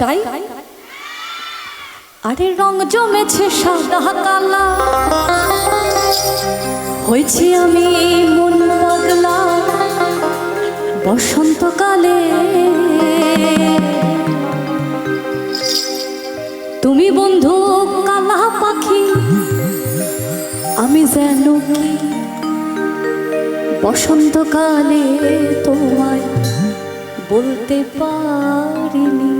গাই। আরে রং জমেছে সাদা কালা। হয়েছি আমি মন পাগলা। বসন্তকালে। তুমি বন্ধু কালা পাখি। আমি যেন বসন্তকালে তোমায় বলতে পারিনি।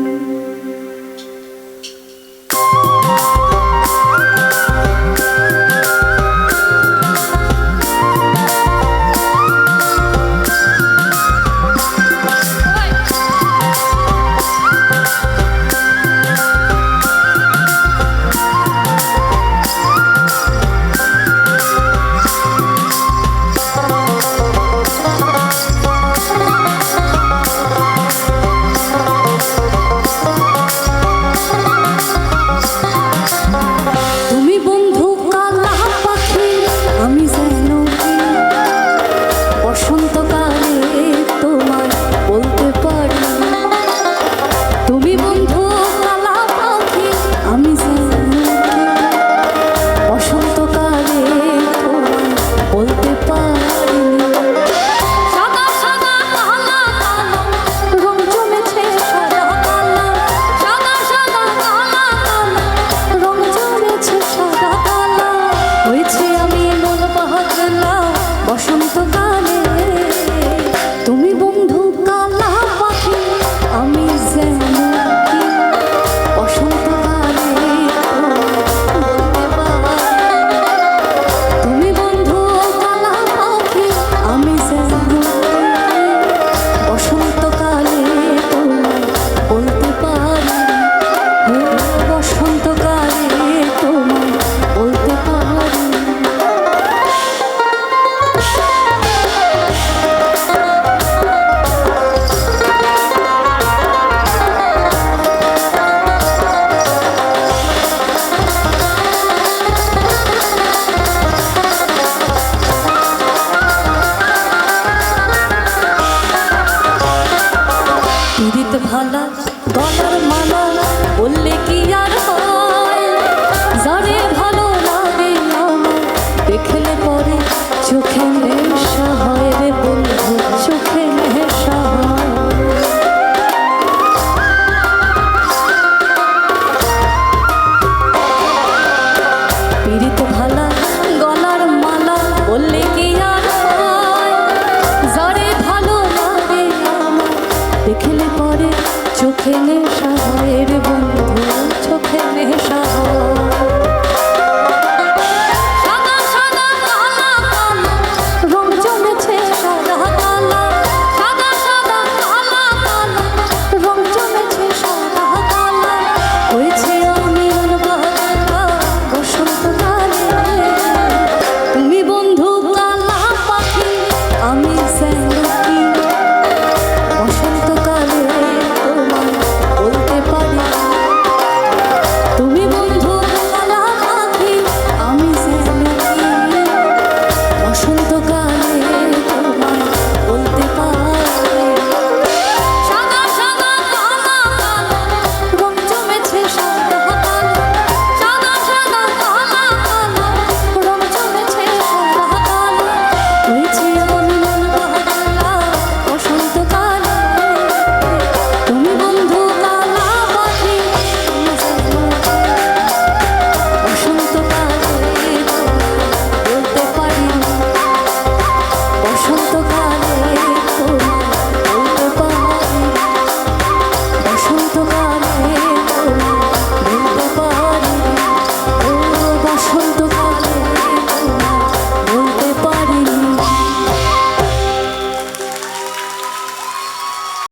তুমি বন্ধু কালা পাখি আমি বসন্তকালে বলতে পারি। বললে কি আর হয়? とか